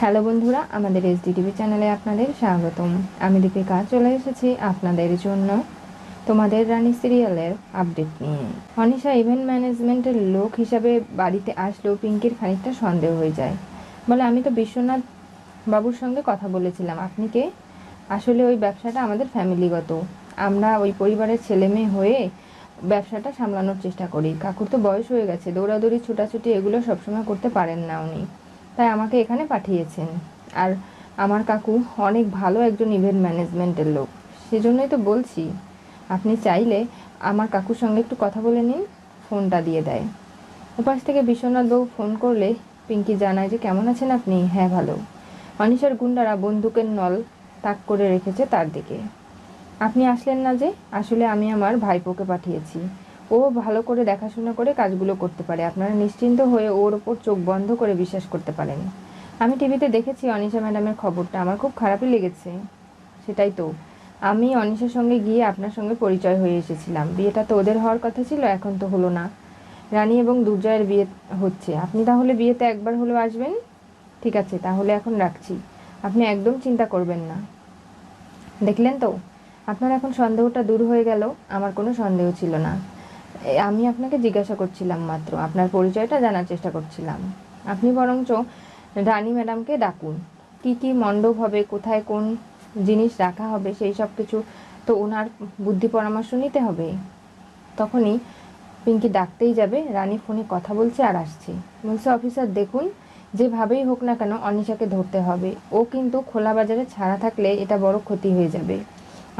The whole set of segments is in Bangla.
হ্যালো বন্ধুরা, আমাদের এসডি টিভি চ্যানেলে আপনাদের স্বাগতম। আমি দীপিকা, চলে এসেছি আপনাদের জন্য তোমাদের রানী সিরিয়ালের আপডেট নিয়ে। অনিশা ইভেন্ট ম্যানেজমেন্টের লোক হিসাবে বাড়িতে আসলেও পিঙ্কির খানিকটা সন্দেহ হয়ে যায়। বলে, আমি তো বিশ্বনাথ বাবুর সঙ্গে কথা বলেছিলাম। আপনি কে? আসলে ওই ব্যবসাটা আমাদের ফ্যামিলিগত। আমরা ওই পরিবারের ছেলে মেয়ে হয়ে ব্যবসাটা সামলানোর চেষ্টা করি। কাকুর তো বয়স হয়ে গেছে। দৌড়াদৌড়ি, ছোটাছুটি এগুলো সবসময় করতে পারেন না উনি। তাই আমাকে এখানে পাঠিয়েছেন। আর আমার কাকু অনেক ভালো একজন ইভেন্ট ম্যানেজমেন্টের লোক। সেজন্যই তো বলছি, আপনি চাইলে আমার কাকুর সঙ্গে একটু কথা বলে নিন, ফোনটা দিয়ে দেয়। উপাস থেকে বিশ্বনাথবাবু ফোন করলে পিঙ্কি জানায় যে, কেমন আছেন আপনি? হ্যাঁ ভালো। অনিশার গুন্ডারা বন্দুকের নল তাক করে রেখেছে তার দিকে। আপনি আসলেন না যে, আসলে আমি আমার ভাইপোকে পাঠিয়েছি। ও ভালো করে দেখাশোনা করে কাজগুলো করতে পারে। আপনারা নিশ্চিন্ত হয়ে ওর ওপর চোখ বন্ধ করে বিশ্বাস করতে পারেন। আমি টিভিতে দেখেছি অনিশা ম্যাডামের খবরটা। আমার খুব খারাপই লেগেছে। সেটাই তো। আমি অনিশার সঙ্গে গিয়ে আপনার সঙ্গে পরিচয় হয়ে এসেছিলাম। বিয়েটা তো ওদের হওয়ার কথা ছিল, এখন তো হলো না। রানী এবং দুর্জয়ের বিয়ে হচ্ছে। আপনি তাহলে বিয়েতে একবার হলেও আসবেন? ঠিক আছে, তাহলে এখন রাখছি। আপনি একদম চিন্তা করবেন না। দেখলেন তো? আপনার এখন সন্দেহটা দূর হয়ে গেল। আমার কোনো সন্দেহ ছিল না। আমি আপনাকে জিজ্ঞাসা করছিলাম মাত্র, আপনার পরিচয়টা জানার চেষ্টা করছিলাম। আপনি বরঞ্চ রানী ম্যাডামকে ডাকুন, কি কি মণ্ডপ হবে, কোথায় কোন জিনিস রাখা হবে, সেই সব কিছু তো ওনার বুদ্ধি পরামর্শ নিতে হবে। তখনই পিঙ্কি ডাকতেই যাবে, রানী ফোনে কথা বলছে আর আসছে। বলছে অফিসার দেখুন, যেভাবেই হোক না কেন অনিশাকে ধরতে হবে। ও কিন্তু খোলা বাজারে ছাড়া থাকলে এটা বড় ক্ষতি হয়ে যাবে।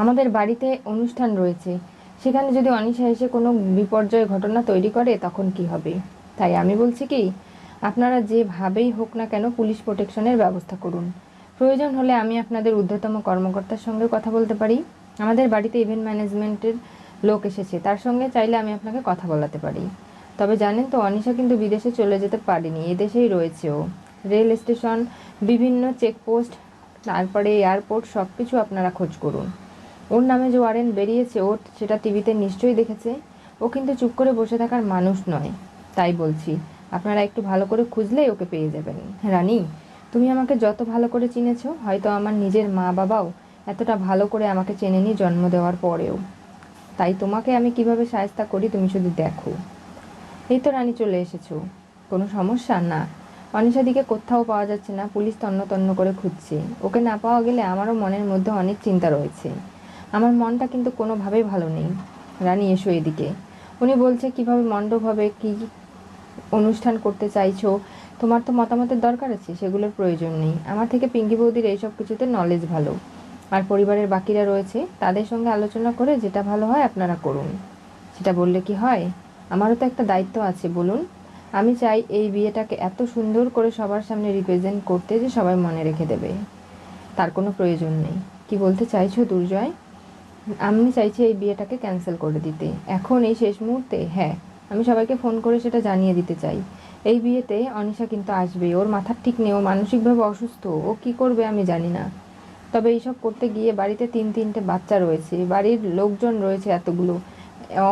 আমাদের বাড়িতে অনুষ্ঠান রয়েছে সেখানে যদি অনিশা এসে কোনো বিপর্যয় ঘটনা তৈরি করে, তখন কি হবে? তাই আমি বলছি কি, আপনারা যেভাবেই হোক না কেন পুলিশ প্রোটেকশনের ব্যবস্থা করুন। প্রয়োজন হলে আমি আপনাদের ঊর্ধ্বতম কর্মকর্তার সঙ্গে কথা বলতে পারি। আমাদের বাড়িতে ইভেন্ট ম্যানেজমেন্টের লোক এসেছে, তার সঙ্গে চাইলে আমি আপনাকে কথা বলাতে পারি। তবে জানেন তো, অনিশা কিন্তু বিদেশে চলে যেতে পারেনি এদেশেই রয়েছে ও রেল স্টেশন, বিভিন্ন চেকপোস্ট তারপরে এয়ারপোর্ট সব কিছু আপনারা খোঁজ করুন। ওর নামে যে ওয়ারেন্ট বেরিয়েছে, ও সেটা টিভিতে নিশ্চয়ই দেখেছে। ও কিন্তু চুপ করে বসে থাকার মানুষ নয়, তাই বলছি। আপনারা একটু ভালো করে খুঁজলেই ওকে পেয়ে যাবেন। রানী, তুমি আমাকে যত ভালো করে চিনেছো, হয়তো আমার নিজের মা বাবাও এতটা ভালো করে আমাকে চেনেনি জন্ম দেওয়ার পরেও। তাই তোমাকে আমি কীভাবে সাহায্য করি তুমি শুধু দেখো। এই তো রানী চলে এসেছ। কোনো সমস্যা? না। অনিশাদিকে কোথাও পাওয়া যাচ্ছে না, পুলিশ তন্ন তন্ন করে খুঁজছে। ওকে না পাওয়া গেলে আমারও মনের মধ্যে অনেক চিন্তা রয়েছে। আমার মনটা কিন্তু কোনোভাবেই ভালো নেই। রানী, এসো এদিকে। উনি বলছে, কীভাবে মণ্ডপ হবে কি অনুষ্ঠান করতে চাইছো? তোমার তো মতামতের দরকার আছে, সেগুলোর প্রয়োজন নেই। আমার থেকে পিঙ্কি বৌদির এইসব কিছুতে নলেজ ভালো। আর পরিবারের বাকিরা রয়েছে, তাদের সঙ্গে আলোচনা করে যেটা ভালো হয় আপনারা করুন। সেটা বললে কি হয়? আমারও তো একটা দায়িত্ব আছে, বলুন। আমি চাই এই বিয়েটাকে এত সুন্দর করে সবার সামনে রিপ্রেজেন্ট করতে যে সবাই মনে রেখে দেবে। তার কোনো প্রয়োজন নেই। কি বলতে চাইছো, দুর্জয়? আমি চাইছি এই বিয়েটাকে ক্যান্সেল করে দিতে। এখন এই শেষ মুহূর্তে হ্যাঁ আমি সবাইকে ফোন করে সেটা জানিয়ে দিতে চাই। এই বিয়েতে অনিশা কিন্তু আসবে ওর মাথার ঠিক নেই, ও মানসিকভাবে অসুস্থ, ও কি করবে আমি জানি না। তবে এইসব করতে গিয়ে বাড়িতে তিন তিনটে বাচ্চা রয়েছে, বাড়ির লোকজন রয়েছে এতগুলো।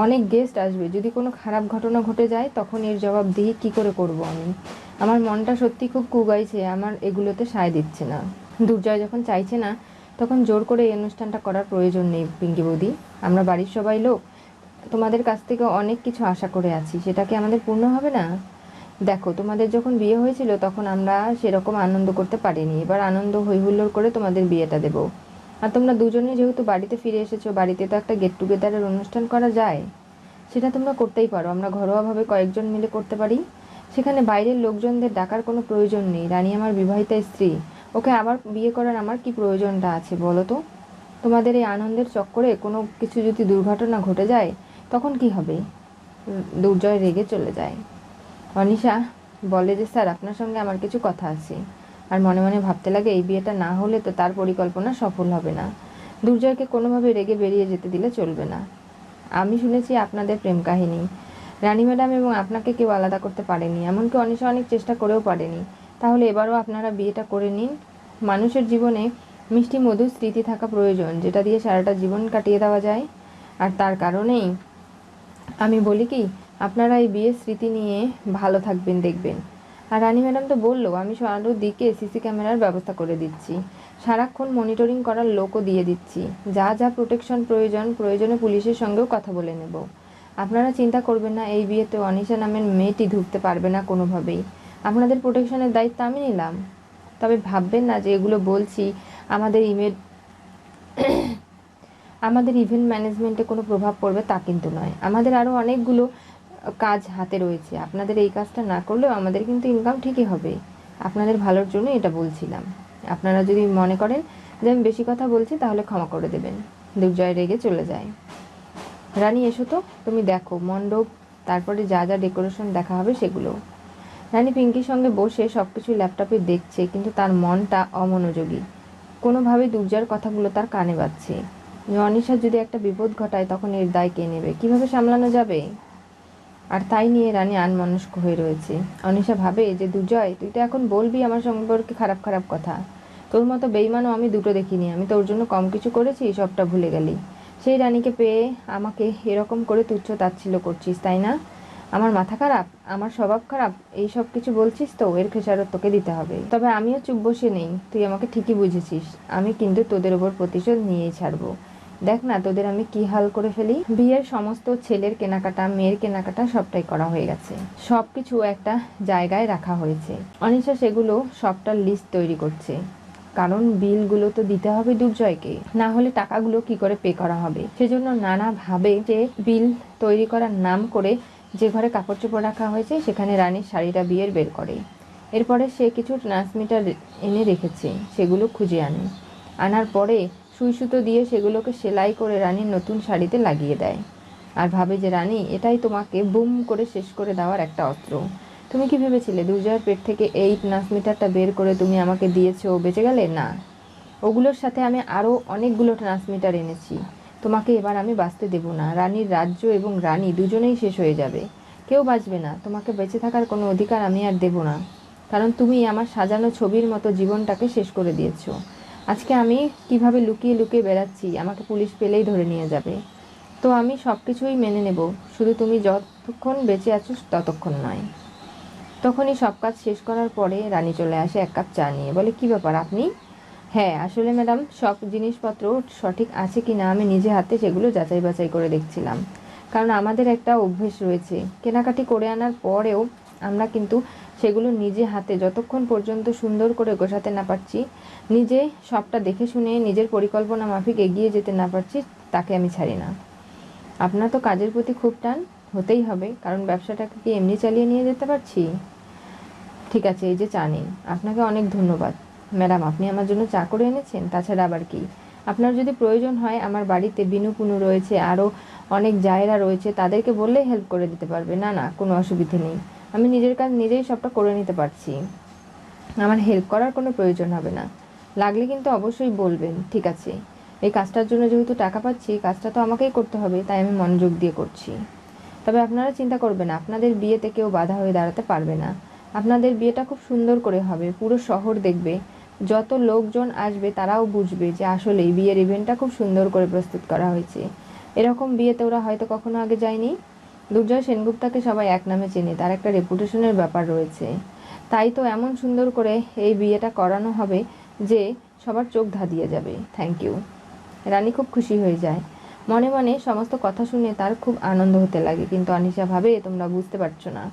অনেক গেস্ট আসবে, যদি কোনো খারাপ ঘটনা ঘটে যায়, তখন এর জবাব দিয়ে কী করে করব আমি? আমার মনটা সত্যি খুব কুগাইছে, আমার এগুলোতে সায় দিচ্ছে না। দুর্জয় যখন চাইছে না তখন জোর করে এই অনুষ্ঠানটা করার প্রয়োজন নেই, পিঙ্কি বৌদি। আমরা বাড়ির সবাই লোক। তোমাদের কাছ থেকে অনেক কিছু আশা করে আছি। সেটা কি আমাদের পূর্ণ হবে না? দেখো, তোমাদের যখন বিয়ে হয়েছিল, তখন আমরা সেরকম আনন্দ করতে পারিনি। এবার আনন্দ হৈহুল্লোড় করে তোমাদের বিয়েটা দেবো। আর তোমরা দুজনে যেহেতু বাড়িতে ফিরে এসেছ, বাড়িতে তো একটা গেট টুগেদারের অনুষ্ঠান করা যায়। সেটা তোমরা করতেই পারো। আমরা ঘরোয়াভাবে কয়েকজন মিলে করতে পারি। সেখানে বাইরের লোকজনদের ডাকার কোনো প্রয়োজন নেই। রানী আমার বিবাহিতা স্ত্রী। ওকে আবার বিয়ে করার আমার কি প্রয়োজনটা আছে বলো তো? তোমাদের এই আনন্দের চক্করে কোনো কিছু যদি দুর্ঘটনা ঘটে যায়, তখন কি হবে? দুর্জয় রেগে চলে যায়। অনিশা বলে যে, স্যার, আপনার সঙ্গে আমার কিছু কথা আছে। আর মনে মনে ভাবতে লাগে, এই বিয়েটা না হলে তো তার পরিকল্পনা সফল হবে না। দুর্জয়কে কোনোভাবে রেগে বেরিয়ে যেতে দিলে চলবে না। আমি শুনেছি আপনাদের প্রেম কাহিনী। রানী ম্যাডাম এবং আপনাকে কেউ আলাদা করতে পারেনি। এমনকি অনিশা অনেক চেষ্টা করেও পারেনি। তাহলে এবারও আপনারা বিয়েটা করে নিন। মানুষের জীবনে মিষ্টি মধুর স্মৃতি থাকা প্রয়োজন, যেটা দিয়ে সারাটা জীবন কাটিয়ে দেওয়া যায়। আর তার কারণেই আমি বলি কি, আপনারা এই বিয়ের স্মৃতি নিয়ে ভালো থাকবেন, দেখবেন। আর রানী ম্যাডাম তো বলল, আমি সারানো দিকে সিসি ক্যামেরার ব্যবস্থা করে দিচ্ছি। সারাক্ষণ মনিটরিং করার লোকও দিয়ে দিচ্ছি। যা যা প্রোটেকশন প্রয়োজন, প্রয়োজনে পুলিশের সঙ্গেও কথা বলে নেব। আপনারা চিন্তা করবেন না, এই বিয়েতে অনিশা নামের মেয়েটি ঢুকতে পারবে না কোনোভাবেই। আপনাদের প্রোটেকশনের দায়িত্ব আমি নিলাম। তবে ভাববেন না যে এগুলো বলছি। আমাদের ইমেল আমাদের ইভেন্ট ম্যানেজমেন্টে কোনো প্রভাব পড়বে তা কিন্তু নয়। আমাদের আরও অনেকগুলো কাজ হাতে রয়েছে। আপনাদের এই কাজটা না করলেও আমাদের কিন্তু ইনকাম ঠিকই হবে। আপনাদের ভালোর জন্য এটা বলছিলাম। আপনারা যদি মনে করেন যে আমি বেশি কথা বলছি, তাহলে ক্ষমা করে দেবেন। দুর্জয় রেগে চলে যায়। রানী, এসো তো। তুমি দেখো মণ্ডপ, তারপরে যা যা ডেকোরেশন দেখা হবে সেগুলো। রানী পিঙ্কির সঙ্গে বসে সব কিছু ল্যাপটপে দেখছে, কিন্তু তার মনটা অমনোযোগী। কোনোভাবে দুর্জয়ের কথাগুলো তার কানে বাজছে। অনিশা যদি একটা বিপদ ঘটায়, তখন এর দায় কে নেবে? কীভাবে সামলানো যাবে? আর তাই নিয়ে রানী আনমনস্ক হয়ে রয়েছে। অনিশা ভাবে যে, দুর্জয়, তুই তো এখন বলবি আমার সম্পর্কে খারাপ খারাপ কথা। তোর মতো বেইমানও আমি দুটো দেখিনি। আমি তোর জন্য কম কিছু করেছি, সবটা ভুলে গেলি। সেই রানীকে পেয়ে আমাকে এরকম করে তুচ্ছ তাচ্ছিল্য করছিস, তাই না? আমার মাথা খারাপ, আমার স্বভাব খারাপ, এই সব কিছু বলছিস তো, এর খেসারত তোকে দিতে হবে। তবে আমিও চুপ বসে নেই, তুই আমাকে ঠিকই বুঝেছিস, আমি কিন্তু তোদের ওপর প্রতিশোধ নিয়েই ছাড়বো। দেখ না, তোদের আমি কি হাল করে ফেলি? বিয়ের সমস্ত ছেলের কেনাকাটা, মেয়ের কেনাকাটা সবটাই করা হয়ে গেছে। সব কিছু একটা জায়গায় রাখা হয়েছে। অনিশা সেগুলো সবটার লিস্ট তৈরি করছে। কারণ বিলগুলো তো দিতে হবে দুর্জয়কে, না হলে টাকাগুলো কি করে পে করা হবে? সেজন্য নানা ভাবে যে বিল তৈরি করার নাম করে যে ঘরে কাপড় চোপড় রাখা হয়েছে, সেখানে রানীর শাড়িটা বিয়ের বের করে। এরপরে সে কিছু ট্রান্সমিটার এনে রেখেছে, সেগুলো খুঁজে আনে। আনার পরে সুই সুতো দিয়ে সেগুলোকে সেলাই করে রানীর নতুন শাড়িতে লাগিয়ে দেয়। আর ভাবে যে, রানী, এটাই তোমাকে বুম করে শেষ করে দেওয়ার একটা অস্ত্র। তুমি কি ভেবেছিলে দুর্জয়ের পেট থেকে এই ট্রান্সমিটারটা বের করে তুমি আমাকে দিয়েছ, বেঁচে গেলে? না। ওগুলোর সাথে আমি আরও অনেকগুলো ট্রান্সমিটার এনেছি। তোমাকে এবার আমি বাঁচতে দেব না। রানীর রাজ্য এবং রানী দুজনেই শেষ হয়ে যাবে। কেউ বাঁচবে না। তোমাকে বেঁচে থাকার কোনো অধিকার আমি আর দেব না। কারণ তুমি আমার সাজানো ছবির মতো জীবনটাকে শেষ করে দিয়েছ। আজকে আমি কীভাবে লুকিয়ে লুকিয়ে বেড়াচ্ছি, আমাকে পুলিশ পেলেই ধরে নিয়ে যাবে। তো আমি সব কিছুই মেনে নেব। শুধু তুমি যতক্ষণ বেঁচে আছো, ততক্ষণ নয়। তখনই সব কাজ শেষ করার পরে রানী চলে আসে এক কাপ চা নিয়ে। বলে, কি ব্যাপার আপনি? হ্যাঁ আসলে ম্যাডাম, সব জিনিসপত্র সঠিক আছে কি না আমি নিজে হাতে সেগুলো যাচাই বাছাই করে দেখছিলাম। কারণ আমাদের একটা অভ্যেস রয়েছে, কেনাকাটি করে আনার পরেও আমরা কিন্তু সেগুলো নিজে হাতে যতক্ষণ পর্যন্ত সুন্দর করে গোছাতে না পারছি, নিজে সবটা দেখে শুনে নিজের পরিকল্পনা মাফিক এগিয়ে যেতে না পারছি, তাকে আমি ছাড়ি না। আপনার তো কাজের প্রতি খুব টান, হতেই হবে, কারণ ব্যবসাটাকে কি এমনি চালিয়ে নিয়ে যেতে পারছি? ঠিক আছে, এই যে চা নিন, আপনাকে অনেক ধন্যবাদ। ম্যাডাম, আপনি আমার জন্য চা করে এনেছেন? তাছাড়া আবার কি? আপনার যদি প্রয়োজন হয়, আমার বাড়িতে বিনু, পুনু রয়েছে আরও অনেক জায়গা রয়েছে, তাদেরকে বললেই হেল্প করে দিতে পারবে। না না, কোনো অসুবিধে নেই। আমি নিজের কাজ নিজেই সবটা করে নিতে পারছি। আমার হেল্প করার কোনো প্রয়োজন হবে না। লাগলে কিন্তু অবশ্যই বলবেন, ঠিক আছে। এই কাজটার জন্য যেহেতু টাকা পাচ্ছি কাজটা তো আমাকেই করতে হবে, তাই আমি মনোযোগ দিয়ে করছি। তবে আপনারা চিন্তা করবেন আপনাদের বিয়েতে কেউ বাধা হয়ে দাঁড়াতে পারবে না। আপনাদের বিয়েটা খুব সুন্দর করে হবে, পুরো শহর দেখবে। যত লোকজন আসবে তারাও বুঝবে যে আসলেই বিয়ের ইভেন্টটা খুব সুন্দর করে প্রস্তুত করা হয়েছে। এরকম বিয়েতে ওরা হয়তো কখনো আগে যায়নি। দুর্জয় সেনগুপ্তাকে সবাই এক নামে চেনে, তার একটা রেপুটেশনের ব্যাপার রয়েছে। তাই তো এমন সুন্দর করে এই বিয়েটা করানো হবে যে সবার চোখ ধাঁধিয়ে যাবে। থ্যাংক ইউ রানী খুব খুশি হয়ে যায়। মনে মনে সমস্ত কথা শুনে তার খুব আনন্দ হতে লাগে, কিন্তু আনিশা ভাবে, তোমরা বুঝতে পারছ না।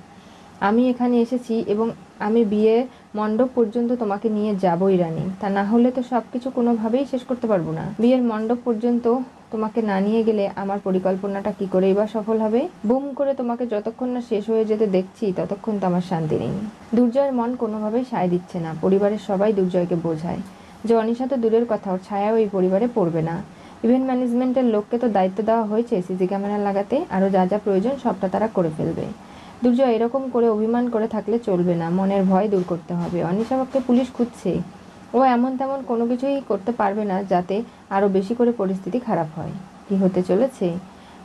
আমি এখানে এসেছি এবং আমি বিয়ে মণ্ডপ পর্যন্ত তোমাকে নিয়ে যাবই, রানী। তা না হলে তো সব কিছু কোনোভাবেই শেষ করতে পারব না। বিয়ের মণ্ডপ পর্যন্ত তোমাকে না নিয়ে গেলে আমার পরিকল্পনাটা কি করেই বা সফল হবে? বুম করে তোমাকে যতক্ষণ না শেষ হয়ে যেতে দেখছি, ততক্ষণ তো আমার শান্তি নেই। দুর্জয়ের মন কোনোভাবেই সায় দিচ্ছে না। পরিবারের সবাই দুর্জয়কে বোঝায়। যে অনিশা তো দূরের কথা, ওর ছায়াও এই পরিবারে পড়বে না। ইভেন্ট ম্যানেজমেন্টের লোককে তো দায়িত্ব দেওয়া হয়েছে, সিসি ক্যামেরা লাগাতে, আরও যা যা প্রয়োজন সবটা তারা করে ফেলবে। দুর্জয় এরকম করে অভিমান করে থাকলে চলবে না। মনের ভয় দূর করতে হবে। অনিশাকে পুলিশ খুঁজছে ও এমন তেমন কোনো কিছুই করতে পারবে না যাতে আরও বেশি করে পরিস্থিতি খারাপ হয়। কি হতে চলেছে?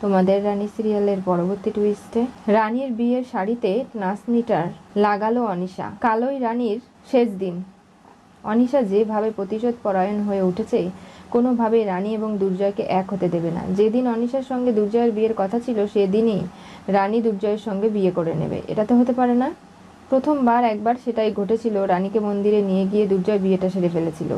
তোমাদের রানী সিরিয়ালের পরবর্তী টুইস্টে রানীর বিয়ের শাড়িতে ট্রান্সমিটার লাগালো অনিশা। কালোই রানীর শেষ দিন। অনিশা যেভাবে প্রতিশোধ পরায়ণ হয়ে উঠেছে কোনোভাবেই রানী এবং দুর্জয়কে এক হতে দেবে না। যেদিন অনিশার সঙ্গে দুর্জয়ের বিয়ের কথা ছিল, সেদিনই রানী দুর্জয়ের সঙ্গে বিয়ে করে নেবে। এটা তো হতে পারে না। প্রথমবার একবার সেটাই ঘটেছিল। রানীকে মন্দিরে নিয়ে গিয়ে দুর্জয় বিয়েটা সেরে ফেলেছিল।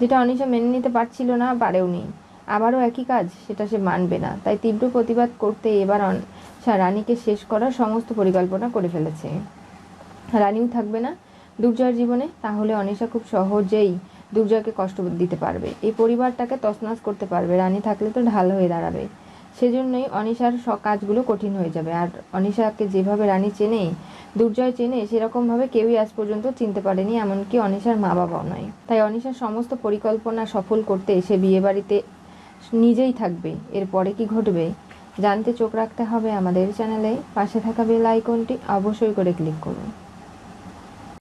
যেটা অনিশা মেনে নিতে পারছিল না পারেওনি আবারও একই কাজ, সেটা সে মানবে না। তাই তীব্র প্রতিবাদ করতে এবার অনিশা রানীকে শেষ করার সমস্ত পরিকল্পনা করে ফেলেছে। রানীও থাকবে না দুর্জয়ের জীবনে। তাহলে অনিশা খুব সহজেই দুর্জয়কে কষ্ট দিতে পারবে। এই পরিবারটাকে তছনছ করতে পারবে। রানী থাকলে তো ঢাল হয়ে দাঁড়াবে। সেজন্যই অনিশার কাজগুলো কঠিন হয়ে যাবে। আর অনিশাকে যেভাবে রানী চেনে, দুর্জয় চেনে, সেরকমভাবে কেউই আজ পর্যন্ত চিনতে পারেনি, এমনকি অনিশার মা বাবাও নয়। তাই অনিশার সমস্ত পরিকল্পনা সফল করতে সে বিয়ে বাড়িতে নিজেই থাকবে। এরপরে কি ঘটবে? জানতে চোখ রাখতে হবে আমাদের চ্যানেলে। পাশে থাকা বেল আইকনটি অবশ্যই করে ক্লিক করুন।